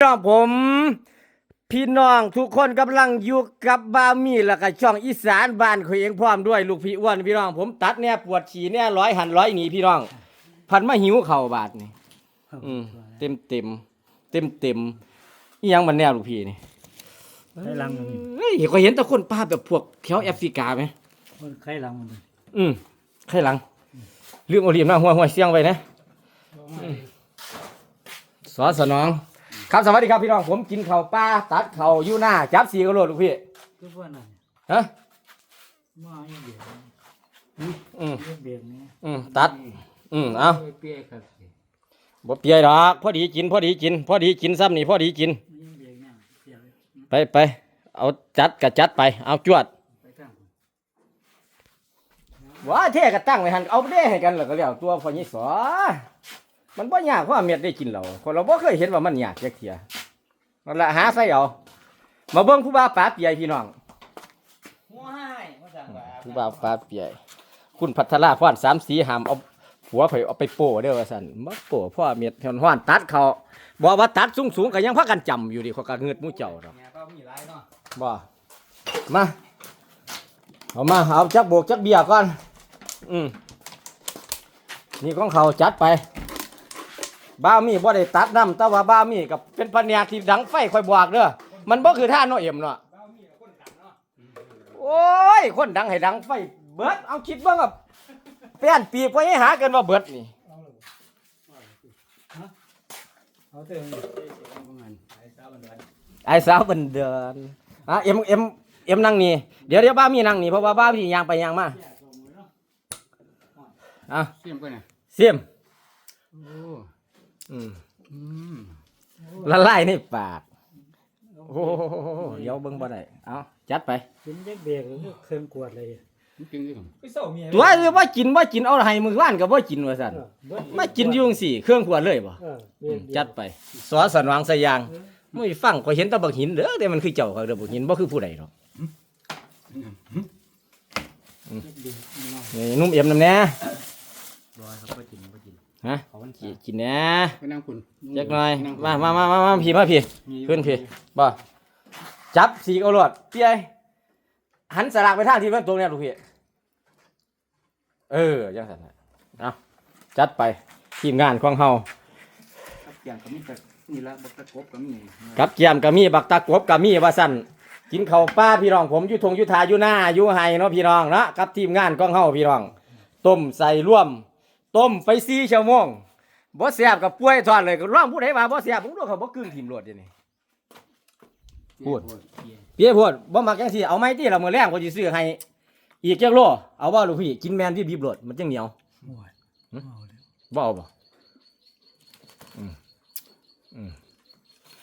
พี่น้องผม พี่น้องทุกคนกำลังอยู่กับบามีแล้วก็ช่องอีสานบ้านเขาเองพร้อมด้วยลูกพี่อ้วนพี่น้องผมตัดเนี่ยปวดฉี่เนี่ยร้อยหันร้อยหนีพี่น้อง พันมาหิวเข่าบาดนี่อืมเต็มเต็มเต็มเต็มอีหยังมันแนวลูกพี่นี่ไข่ลังมันเฮ้ยเคยเห็นแตะคนป้าแบบพวกแถวแอฟริกาไหมมันไข่ลังมันอืมไข่หลังลืมเอาเหรียญมาหัวหัวเสียงไว้นะอืมสอสนอง ครับสวัสดีครับพี่น้องผมกินข้าวปลาตัดข้าวอยู่หน้าจับสีกระโดดลูกพี่ก็ว่านั่นฮะมาอย่างเดียวอืมเรื่องเบียกนี้อืมตัด อืมเอาเปียกครับบ่เปียดอกพอดีกินพอดีกินพอดีกินซ้ำนี่พอดีกินยังเบียกเนี่ยเปียกไปไปเอาจัดกับจัดไปเอาจวดไปข้างว้าเท่ก็ตั้งไว้หันเอาไปได้ให้กันแล้วก็แล้วตัวพอยี่สอ มันบ่ยากเพราะว่าเม็ดได้กินเราคนเราบ่เคยเห็นว่ามันยากจักเทียนั่นละหาใส่เอามาเบิ่งผู้บ่าวปลาเปียพี่น้องว้ายมาสั่งว่าผู้บ่าวปลาเปียคุณพัทราพรสามสีหามเอาผัวเผยเอาไปโป้เด้อว่าซั่นบ่โป้พ่อเม็ดเฮอนฮ้อนตัดเขาบอกว่าตัดสูงๆก็ยังพากันจำอยู่ดิเขาก็เงือดหมู่เจ้าดอกเนี่ยก็มีหลายเนาะบ่มาเอามาเอาจักโบกจักเบียร์ก่อน อืมนี่ของเขาจัดไป บ้ามีบ่ได้ตัดน้ำแต่ว่าบ้ามีกับเป็นพันยาที่ดังไฟคอยบวกเด้อมันบ่คือท่าเนาะเอ็มเนาะโอ้ย คนดังให้ดังไฟเบิดเอาคิดเบิ่งกับแป้นปีกไว้ให้หากันว่าเบิดนี่เอาเติมประมาณไอ้สาวบันไดไอ้สาวบันเดินอะเอ็มเอ็มเอ็มนั่งนี่เดี๋ยวเดี๋ยวบ้ามีนั่งนี่เพราะว่าบ้ามียางไปยางมาอะเสียมกันนะเสียมโอ้ อืมอืมละลายในปาก โอ้โหเดี๋ยวเบิ่งบ่ได้เอาจัดไปกินเด็กเบียกแล้วก็เครื่องกวดเลยจริงดิผมไปเศร้าเมียตัวเรือว่ากินว่ากินเอาให้มือว่านก็บ่กินว่าซั่นมากินอยู่จังซี่ เครื่องขวดเลยบ่เอออืมจัดไปสอสนวางสยางไม่ฟังก็เห็นแตะบักหินเด้อแต่มันคือเจ้าเขาเด้อบักหินบ่คือผู้ใดหรอกนี่นุ่มเอ็มนำแน่บอยเขาก็กินก็กิน ฮะเขาวันกินกินแน่ไปนั่งคุณจักหน่อยมามามามามาพี่มาพี่ขึ้นพี่บ่จับสีเอารวดเปียหันสลากไปทางที่มันตรงเนี่ยลูกพี่เออจังซั่นน่ะเอาจัดไปทีมงานของเฮาครับอย่างก็มีแต่นี่ละบักตะกบก็มีกับเกียมก็มีบักตะกบก็มีว่าสั่นกินข้าวป้าพี่น้องผมอยู่ทงอยู่ทาอยู่หน้าอยู่ไห้เนาะพี่น้องเนาะกับทีมงานของเฮาพี่น้องต้มใส่ร่วม ต้มไปสี่ชั่วโมงบ่แซ่บกับป่วยทอดเลยก็ร้องผู้ใดว่าบ่แซ่บผมดูเขาบ่กึ่งทีมรวดเดี๋ยวนี้ พูดเปียโพดบ่มักจังซี่เอาไม้ที่เรามื้อแรกก็สิซื้อให้ อีกจักโลเอาบ่ลูกพี่กินแม่นที่บีบรดมันจังเหนียวโอ้ยหึเอาเลยบ่เอาบ่อืมอืม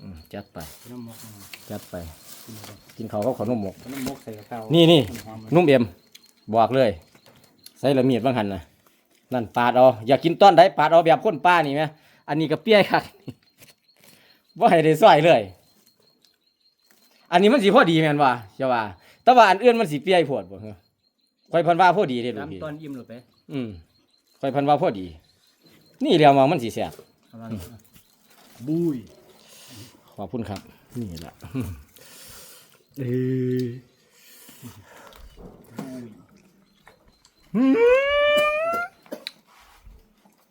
อืมจัดไปน้ำมกจัดไป กินข้าวกับขนมหมกน้ำมกใส่ข้าวนี่นี่หอมนุ่มเอ็มบอกเลย ใส่ละเมียดบางหันนะ นั่นปาดเอาอยากกินต้อนได้ปาดเอาแบบคนป้านี่ไหมอันนี้ก็เปี้ยคักว่าให้ได้ซอยเลย อันนี้มันสีพอดีแม่นว่าใช่ว่า แต่ว่าอันอื่นมันสีเปี้ยโพดบ่เหรอคอยพันว่าพอดีเด้ลูกพี่น้ำตอนอิ่มหรือไปอืมคอยพันว่าพอดี นี่เรียวมามันสีแสบประมาณบุยขอบคุณครับ นี่แหละเออ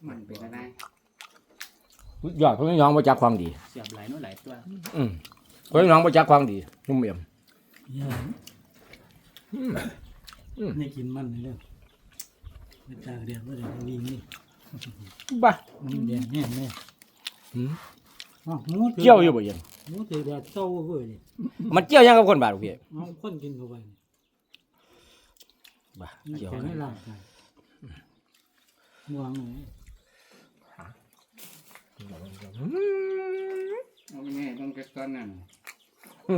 มันเป็นอะไรยอดเพื่อนน้องมาจากความดี เสียบหลายน้อยหลายตัวอืมเพื่อนน้องมาจากความดีนุ่มเอี่ยมนี่กินมันเลยเรื่องมาจากเดียวว่าเดี๋ยวนี้นี่บ้ามันเดียวเนี่ยเนี่ยอืมอ้าวหมูถืเกี่ยวอยู่บ่เอี่ยังหมูถือแบบเต้าเว้ยนี่มันเกี่ยวยังกับคนบาดลูกพี่เอาคนกินเข้าไปนี่บ้ามันเกี่ยวแข็งไม่ลากไปม่วงเลย เอาไงต้องกระต้อนนั่น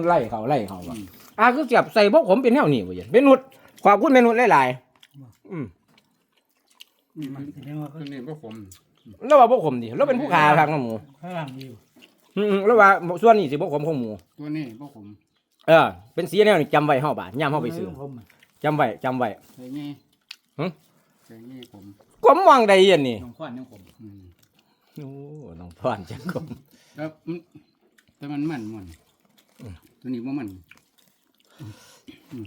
ไล่เขาไล่เขาบ่อะคือเก็บใส่พวกผมเป็นแนวนี้บ่เอี่ยังเป็นนุดขอบคุณเมนุดหลายๆอืมนี่มันแสดงว่าตัวนี้พวกผมแล้วว่าพวกผมดิแล้วเป็นผู้ขาทางน้ำหมูข้างล่างมีอยู่อืมๆแล้วว่าส่วนนี้สิพวกผมของหมูตัวนี้พวกผม เออ เป็นสีแนวนี้จำไว้เฮาบาดย่ามเฮาไปซื้อผมอะจำไว้จำไว้ใส่เงี้ยหึใส่เงี้ยผมผมมองใดเย็นนี่น้องควันน้องผมอืมโอ้น้อง พรจังกมแล้วมันแต่มันมันมันตัวนี้ว่ามันอืม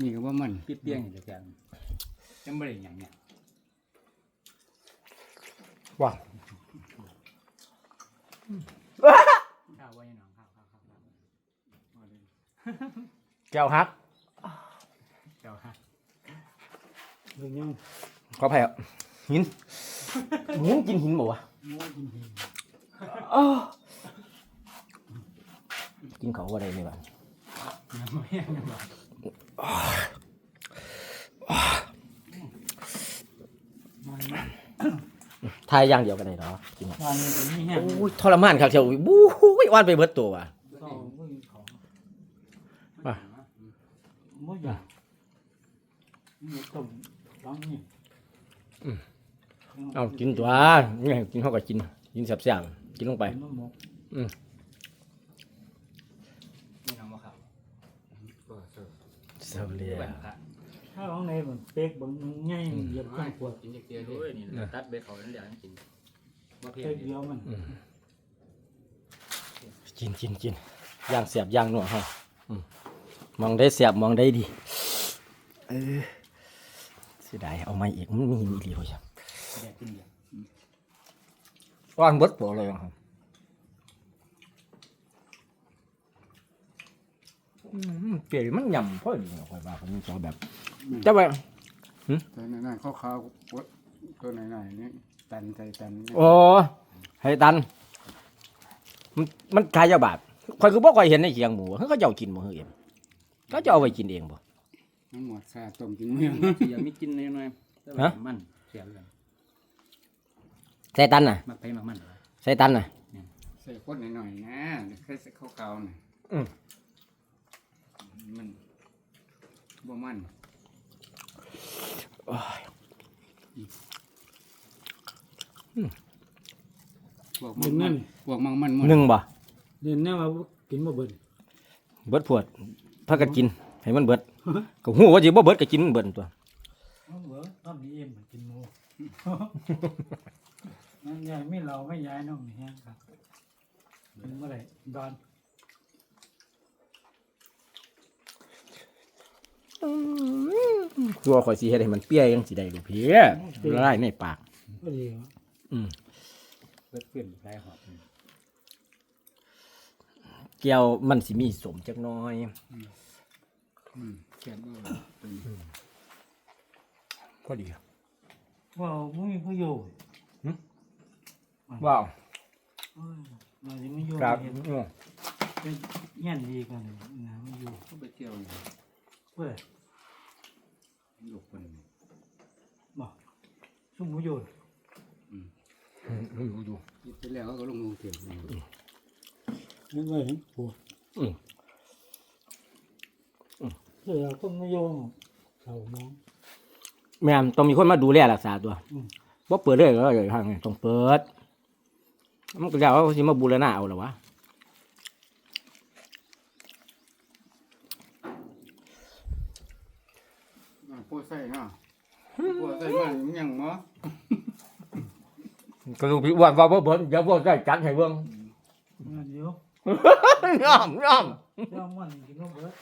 นี่ก็ว่ามันเปรี้ยงๆอยู่แกนยังไม่ได้หยังเนี่ยว้าวข้าวไว้ให้น้องข้าวข้าวข้าวข้าวเอาเลยแก้วฮักเจ้าฮะเรื่องยังขออภัยครับหิน หินกินหินบ่วะโม้กินหินกินเขาว่าได้ไหมบ้างยังไม่ยังยังบ่มันทายอย่างเดียวกันได้เหรอกินวันนี้ก็มีแห้งโอ้ยทรมานครับเชียวบู๊ยว่านไปเบิดตัวว่ะก็ไม่มีของอะไม่อยากมีต้มร้องนี่ เอากินตัวนี่ไงกินเขาก็กิน กินแซ่บๆกินลงไปเป็นมะมกนี่น้องบ่ครับเสียเลยแหวนพระถ้าร้องในมันเป๊กบางง่ายเหยียบข้างขวดกินจักเดียวด้วยนี่ตัดเบ็ดเขานั่นเดี๋ยวให้กินบ่เพียเป๊งกเดียวมันกินกินกินย่างเสียบย่างหนัวฮะอืมมองได้เสียบมองได้ดี เออเสียดายเอาไม้อีกมันมีหินอีหลีเลยครับ แดกกินเดียวว่านเบิดตัวเลยครับอืมเปรี้ยวมันยำพอดีเนาะค่อยว่าผมชอบแบบแต่ว่าตัวไหนๆขาวๆตัวไหนๆนี่ตันใจตันเนี่ยโอ้ให้ตัน มันมันขายเจ้าบาทข่อยคือบ่ค่อยเห็นในเคียงหมูเฮ้ยเขาเจ้ากินบ่เฮ้ยเอ็มเขาจะเอาไปกินเองบ่ มันหมดซาต้มกินเมือง เสียมีกินหน่อยๆแต่ว่าฮะ มันเสียเลย ใส่ตันน่ะมักไปมักมันใส่ตันน่ะ ใส่ข้นหน่อยๆนะแค่ใส่ขาวๆน่ะอืม มันบ่มันโอ้ยพวกมันมันพวกมันมันมันหนึ่งบ่เดินแน่ว่ากินมาเบิ่นเบิดพวดพากันกินให้มันเบิดก็ฮู้ว่าสิบ่เบิดก็กินมันเบิดตัว เอาเหรอตอนนี้เอ็มกินหมูนั่น ยายไม่เราไม่ย้ายน้องนี่แห้งครับเป็นเมื่อไหร่ดอนตัวข่อยสิเฮ็ดให้มันเปรี้ยจังสิได้ลูกเพี้ยละลายในปากก็ดีวะอืมเบิดเพื่อนไรหอบแก้วมันสิมีสมจักน้อยอืมแซ่บบ่ตัวนี้ก็ดีว้าวไม่มีประโยชน์ ว้าวเอ้ยเราจะไม่อยู่ครับเห็นอืมเป็นแย่นดีกันเลยนะไม่อยู่เขาไปเที่ยวอยู่เพื่อลูกคนบอกชุ่มประโยชน์อืมดูดูคิดไปแล้วก็ลงลงเที่ยวอยู่นึกว่าเห็นปวดอืมเพื่อเราก็ไม่โยงเขามองแม่นต้องมีคนมาดูแลรักษาตัวอืม บ่เปิดเลยก็อย่าทางต้องเปิด มันก็แล้วว่าสิมาบูรณะเอาเหรอวะอ่าโพดใส่เนาะโพดใส่มามันยังเนาะก็ลูกพี่อ้วนว่าบ่เปิดเดี๋ยวพวกได้จัดให้เบิ่งงานเดียวย่อมย่อมเจ้ามันกินนกเบิด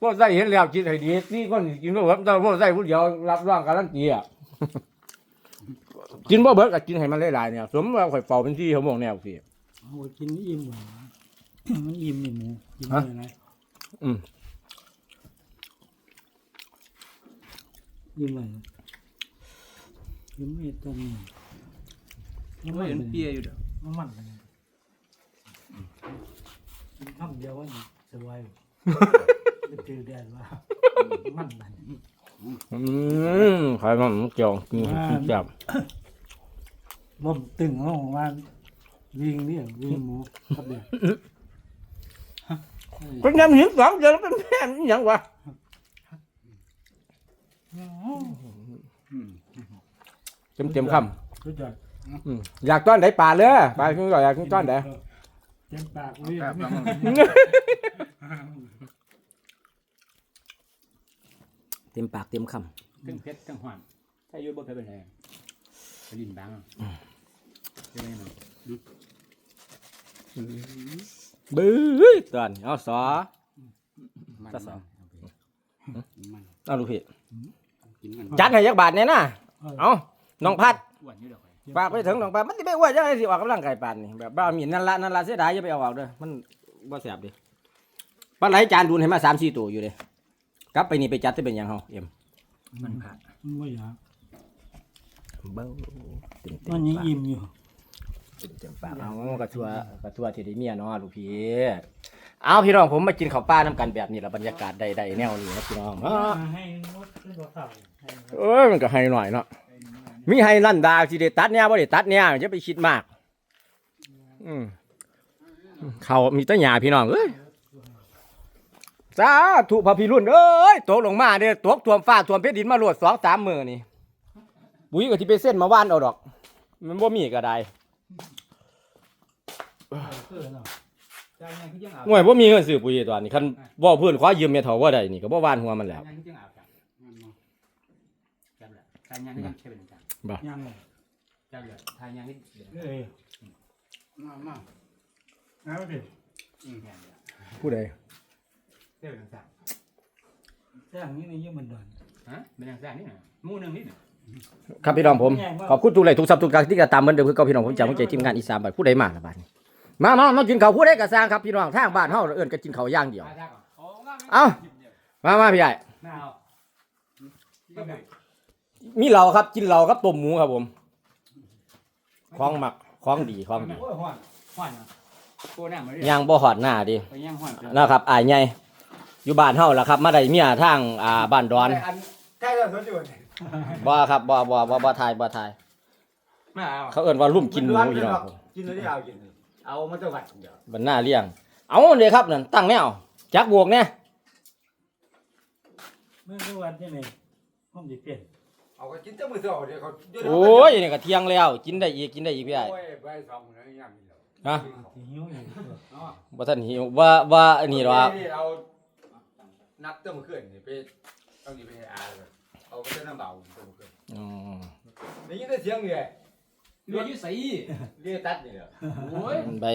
พวกได้เห็นแล้วคิดให้ดีนี่คนกินบ่เบิดแต่พวกได้ผู้เดียวรับรองการันตีอะ กินบ่เบิดก็กินให้มันหลายๆเนี่ยสมว่าข่อยเฝ้าเป็นที่ชั่วโมงแนวพี่ โอ้ยกินอิ่มหวา มันอิ่มนี่หมูกินฮะได้ไรอืมอิ่มเลยอิ่มไม่ตอนนี้ยังไม่เห็นเปียอยู่เด้อมันมันเลยกินคำเดียวว่าสบายจะเจอแดดว่ามันมัน อืมใครมันเกี่ยวกินกินจับลมตึงลงว่าวิ่งเนี่ยวิ่งหมูครับเดียวเป็นยำหินสองเดือนเป็นแม่นี่หยังวะอืมเต็มเต็มๆครู้จักำอืมอยากต้อนไหนป่าเลยป่าคืออยากต้อนไหนเต็มปากวิ่งครับแล้วมัน เต็มปากเต็มคทั้งเพชรทั้งหวานถ้าอยู่บ่เพชรเป็นไรไปลินบางอะใช่ไหมมันบื้อตอนเอาสอ มันจะสองมันเอาลูกพี่กินมันจัดให้ยักบาทเนี่ยนะเอาน้องพัดอ้วนอยู่ดอกเลยฝากไปถึงน้องพัดมันจะไม่อ้วนยังไงสิออกกำลังกายปานนี่แบบบ้ามีนั่นละนั่นละเสียดายอย่าไปเอาออกเด้อมันบ่แสบดิปลาไหลจานดูนให้มาสามสี่ตัวอยู่เลย กลับไปนี่ไปจัดจะเป็นหยังเฮาเอ็มมันขาดมันไม่อยากเบ้าเต็มๆมันยังปากอิ่มอยู่เต็มๆปากเอากระทัวกระทัวที่ได้เมียเนาะลูกพี่เอาพี่น้องผมมากินข้าวปลาน้ำกันแบบนี้ละบรรยากาศใดๆแนวนี้นะพี่น้องอ้อให้มดขึ้นบ่เข้าให้เอ้ยมันก็ให้หน่อยเนาะมีให้ลั่นดาสิได้ตัดเนี่ยบ่ได้ตัดเนี่ยจะไปคิดมาก อืมเขามีแต้หยาพี่น้องเอ้ย สาธุพระพิรุณเอ้ยตกลงมาเด้อตกท่วมฟ้าท่วมเพชรดินมาโลดสองสามมือนี่ปุ๋ยก็ที่ไปเส้นมาว่านเอาดอก มันบ่มีก็ได้คือเนาะใจยังคือยังอาบง่วยบ่มีเงินซื้อปุ๋ยตอนนี้คันบ่เพิ่นขอยืมแม่เฒ่าบ่ได้นี่ก็บ่ว่านหัวมันแล้วใจยังคือยังอาบจับจั บแหละใจยังคือยังใช่เป็นจับยังเลยจับเลยใจยังคือเดือดเอ้ยมามาเอาดิอืมเนี่ยงนี่นี่ยังมันดอนฮะเป็นอย่างแซ่นี่นะหมู่หนึงนี่น่ะครับพี่น้องผม ขอบคุณทุกไลค์ทุกซับทุกการที่ติดตามเหมือนเดิมคือเก่าพี่น้องผมจากหัวใจทีมงานอีสานบัดผู้ใดมาละบาดนี้มามามากินข้าวผู้ใดก็สร้างครับพี่น้องทางบ้านเฮาเอิ้นก็กินข้าวอย่างเดียวมาจ้าก่อนโอ้งามเอ้า มามาพี่ใหญ่หน้าเอาที่ก็แบบมีเหล้าครับกินเหล้ากับต้มหมูครับผมของหมักของดีของดีโอ้ยฮ้อนฮ้อนนะหน้ามาเรื่อยย่างบ่ฮอดหน้าดิไปย่างฮ้อนนะครับอายใหญ่ อยู่บ้านเฮาล่ะครับ มาได้เมียทางอ่าบ้านดอนใกล้แล้วสวนอยู่บ่ครับบ่บ่บ่บ่ทายบ่ทายมาเอาเขาเอิ้นว่าลุ่มกินหมูพี่น้องผมกินแล้วได้เอากิน เอามาจังหวัดเดียวบรรหน้าเลี้ยง เอาเด้ครับนั่นตั้งแนวจักบวกเนี่ยเมื่อวันที่ไหนห้องดิเปลี่ยนเอาก็กินแต่มื้อเช้าเดี๋ยวเขาโอ้ยนี่ก็เที่ยงแล้ว กินได้อีกกินได้อีกพี่ใหญ่โอ้ยใบสองแล้วยังมีแล้วฮะที่หิวอยู่บ่ทันหิวว่าว่าอันนี้หรอกเอา นักเติมขึ้นนี่ไปเอานี่ไปให้อาเลยเอาไปเติมน้ำเบาเติมขึ้นอ๋อได้ยินแต่เสียงเลยเรืออยู่ใส่เรียกตัดนี่แหละโอ้ยใบ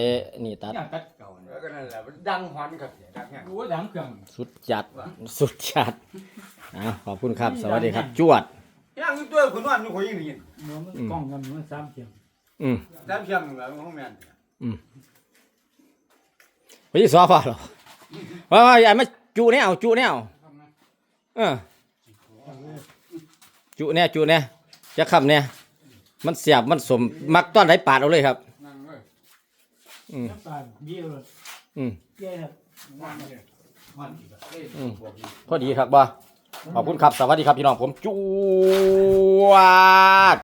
นี่ตัด อย่างตัดเก่าเนี่ยแล้วก็นั่นแหละมันดังฮอนครับเนี่ยดังเนี่ยโอ้ยดังเครื่องสุดจัด สุดจัดอะขอบคุณครับ สวัสดีครับ จวด ย่างอยู่ตัวคนนอนอยู่คนยังได้ยินเมื่อมันกล้องกันมันสามเสียงอืมตามเสียงแล้วห้องแม่นไปที่ซอฟ้าหรอว่าว่าอย่ามา จุแนวจุแนวเออจุแน่จุแน่จะคำเนี่ยมันเสียบมันสมมักต้อนไหปาดเอาเลยครับนั่งเลยอืมน้ำตาลเยี่ยวเลยอืมเยี่ยวนั่งเลยฮอนอีกแล้วเอ้ยอืมบอกอีกพอดีครับบ่ขอบคุณครับ สวัสดีครับพี่น้องผมจวด